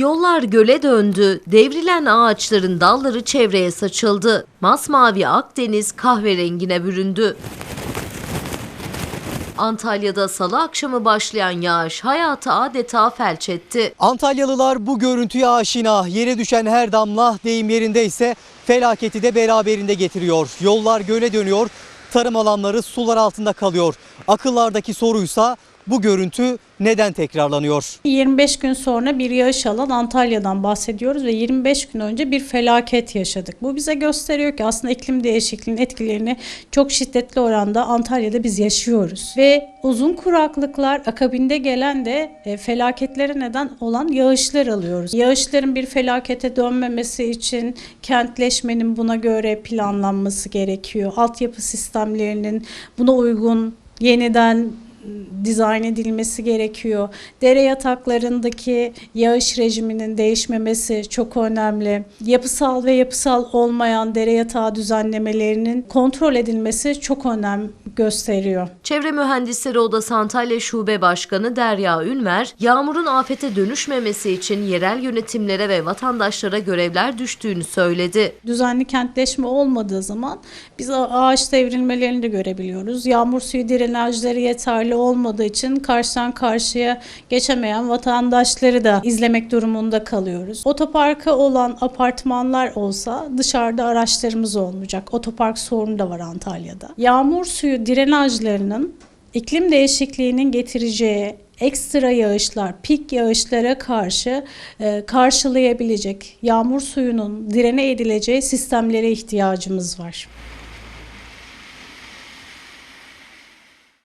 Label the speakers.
Speaker 1: Yollar göle döndü, devrilen ağaçların dalları çevreye saçıldı. Masmavi Akdeniz kahverengine büründü. Antalya'da salı akşamı başlayan yağış hayatı adeta felç etti.
Speaker 2: Antalyalılar bu görüntüye aşina. Yere düşen her damla deyim yerindeyse felaketi de beraberinde getiriyor. Yollar göle dönüyor. Tarım alanları sular altında kalıyor. Akıllardaki soruysa bu görüntü neden tekrarlanıyor?
Speaker 3: 25 gün sonra bir yağış alan Antalya'dan bahsediyoruz ve 25 gün önce bir felaket yaşadık. Bu bize gösteriyor ki aslında iklim değişikliğinin etkilerini çok şiddetli oranda Antalya'da biz yaşıyoruz. Ve uzun kuraklıklar akabinde gelen de e, felaketlere neden olan yağışlar alıyoruz. Yağışların bir felakete dönmemesi için kentleşmenin buna göre planlanması gerekiyor. Altyapı sistemlerinin buna uygun yeniden dizayn edilmesi gerekiyor. Dere yataklarındaki yağış rejiminin değişmemesi çok önemli. Yapısal ve yapısal olmayan dere yatağı düzenlemelerinin kontrol edilmesi çok önem gösteriyor.
Speaker 1: Çevre Mühendisleri Odası Antalya Şube Başkanı Derya Ünver, yağmurun afete dönüşmemesi için yerel yönetimlere ve vatandaşlara görevler düştüğünü söyledi.
Speaker 3: Düzenli kentleşme olmadığı zaman biz ağaç devrilmelerini de görebiliyoruz. Yağmur suyu drenajları yeterli olmadığı için karşıdan karşıya geçemeyen vatandaşları da izlemek durumunda kalıyoruz. Otoparka olan apartmanlar olsa dışarıda araçlarımız olmayacak. Otopark sorunu da var Antalya'da. Yağmur suyu drenajlarının iklim değişikliğinin getireceği ekstra yağışlar, pik yağışlara karşı e, karşılayabilecek yağmur suyunun direne edileceği sistemlere ihtiyacımız var.